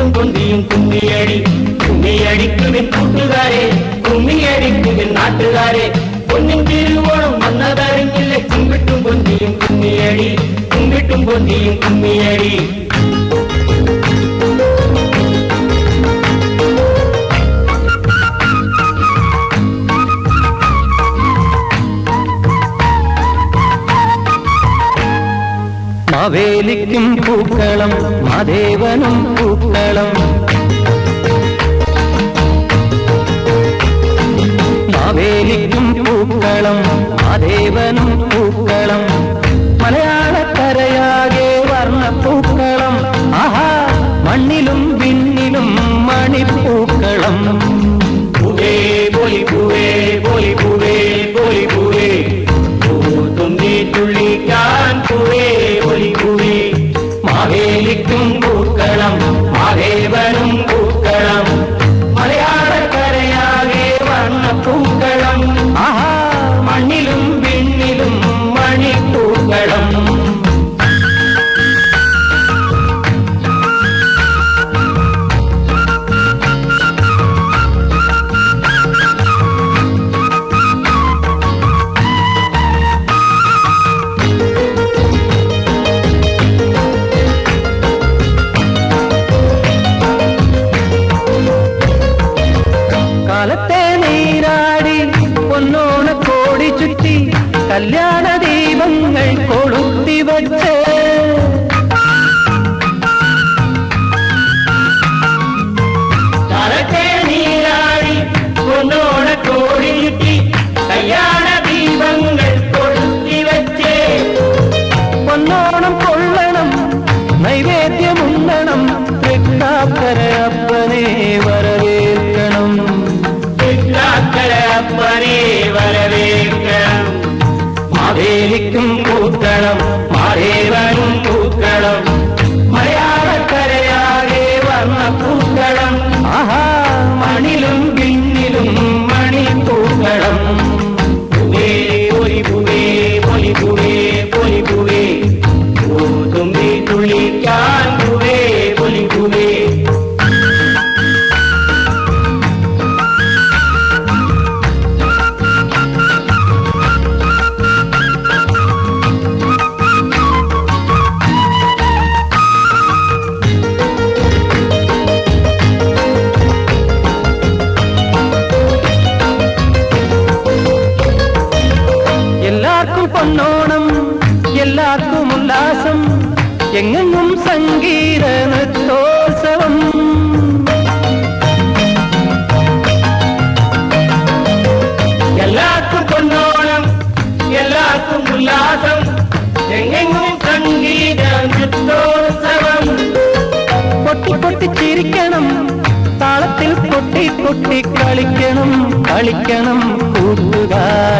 கட்டும் குந்தியும் கும்மியடி. கும்மியடிக்குவின் கூட்டுகாரே கும்மியடிக்குவின் நாட்டுகாரே. பொன்னின் திருவோணம் மன்னதாரின் இல்லை கும்பிட்டும் பொந்தியும் கும்மியடி. கும்பிட்டும் பொந்தியும் கும்மியடி. മാവേലിക്കും പൂക്കളം മാദേവനും പൂക്കളം. കല്യാണ ദീപങ്ങൾ കൊളുത്തി വച്ച്. നീരാടി പൊന്നോണ കോഴി ചുറ്റി കല്യാണ ദീപങ്ങൾ കൊളുത്തി വെച്ചേ. പൊന്നോണം കൊള്ളണം നൈവേദ്യമുണ്ണണം തൃക്കാക്കര അപ്പനെ വരവേൽക്കണം. ചിത്രാക്കര അപ്പനെ വരവേൽക്കണം. മാവേലിക്കും പൊന്നോണം എല്ലാവർക്കും ഉല്ലാസം. എങ്ങെങ്ങും സംഗീത നൃത്തോത്സവം. എല്ലാവർക്കും പൊന്നോണം. എല്ലാവർക്കും ഉല്ലാസം. എങ്ങെങ്ങും സംഗീത നൃത്തോത്സവം. പൊട്ടി പൊട്ടി ചിരിക്കണം. താളത്തിൽ പൊട്ടി പൊട്ടി കളിക്കണം. കളിക്കണം കൂട്ടുകാരെ